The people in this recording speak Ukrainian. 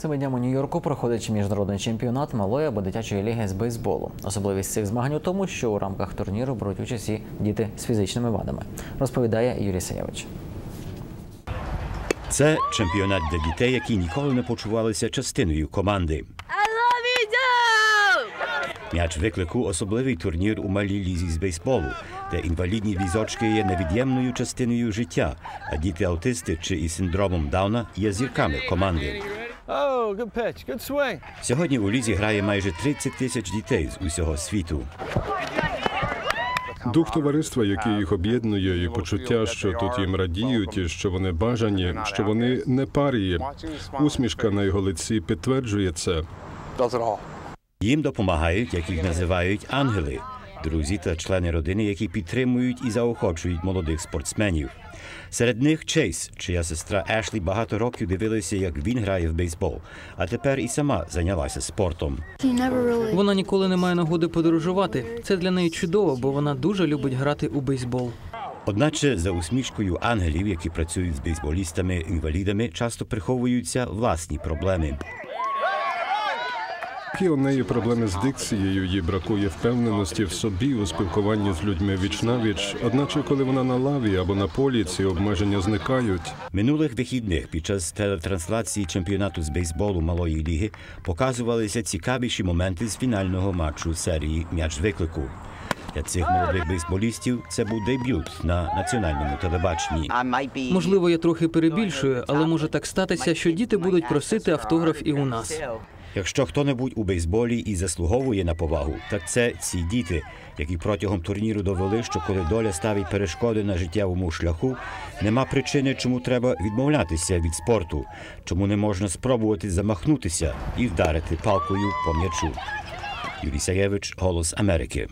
Цими днями у Нью-Йорку проходить міжнародний чемпіонат малої або дитячої ліги з бейсболу. Особливість цих змагань у тому, що у рамках турніру беруть участь і діти з фізичними вадами, розповідає Юрій Саєвич. Це чемпіонат для дітей, які ніколи не почувалися частиною команди. М'яч виклику особливий турнір у малій лізі з бейсболу, де інвалідні візочки є невід'ємною частиною життя, а діти-аутисти чи із синдромом Дауна є зірками команди. Oh, good pitch. Good swing. Сьогодні у лізі грає майже 30 тисяч дітей з усього світу. Дух товариства, який їх об'єднує, і почуття, що тут їм радіють, і що вони бажані, що вони не парії. Усмішка на його лиці підтверджує це. Їм допомагають, як їх називають ангели, друзі та члени родини, які підтримують і заохочують молодих спортсменів. Серед них Чейз, чия сестра Ешлі багато років дивилася, як він грає в бейсбол, а тепер і сама зайнялася спортом. Вона ніколи не має нагоди подорожувати. Це для неї чудово, бо вона дуже любить грати у бейсбол. Одначе за усмішкою ангелів, які працюють з бейсболістами-інвалідами, часто приховуються власні проблеми. Які у неї проблеми з дикцією, їй бракує впевненості в собі у спілкуванні з людьми віч-навіч. Одначе, коли вона на лаві або на полі, ці обмеження зникають. Минулих вихідних під час телетрансляції чемпіонату з бейсболу малої ліги показувалися цікавіші моменти з фінального матчу серії М'яч виклику. Для цих молодих бейсболістів це був дебют на національному телебаченні. Можливо, я трохи перебільшую, але може так статися, що діти будуть просити автограф і у нас. Якщо хто-небудь у бейсболі і заслуговує на повагу, так це ці діти, які протягом турніру довели, що коли доля ставить перешкоди на життєвому шляху, нема причини, чому треба відмовлятися від спорту, чому не можна спробувати замахнутися і вдарити палкою по м'ячу. Юрій Саєвич, Голос Америки.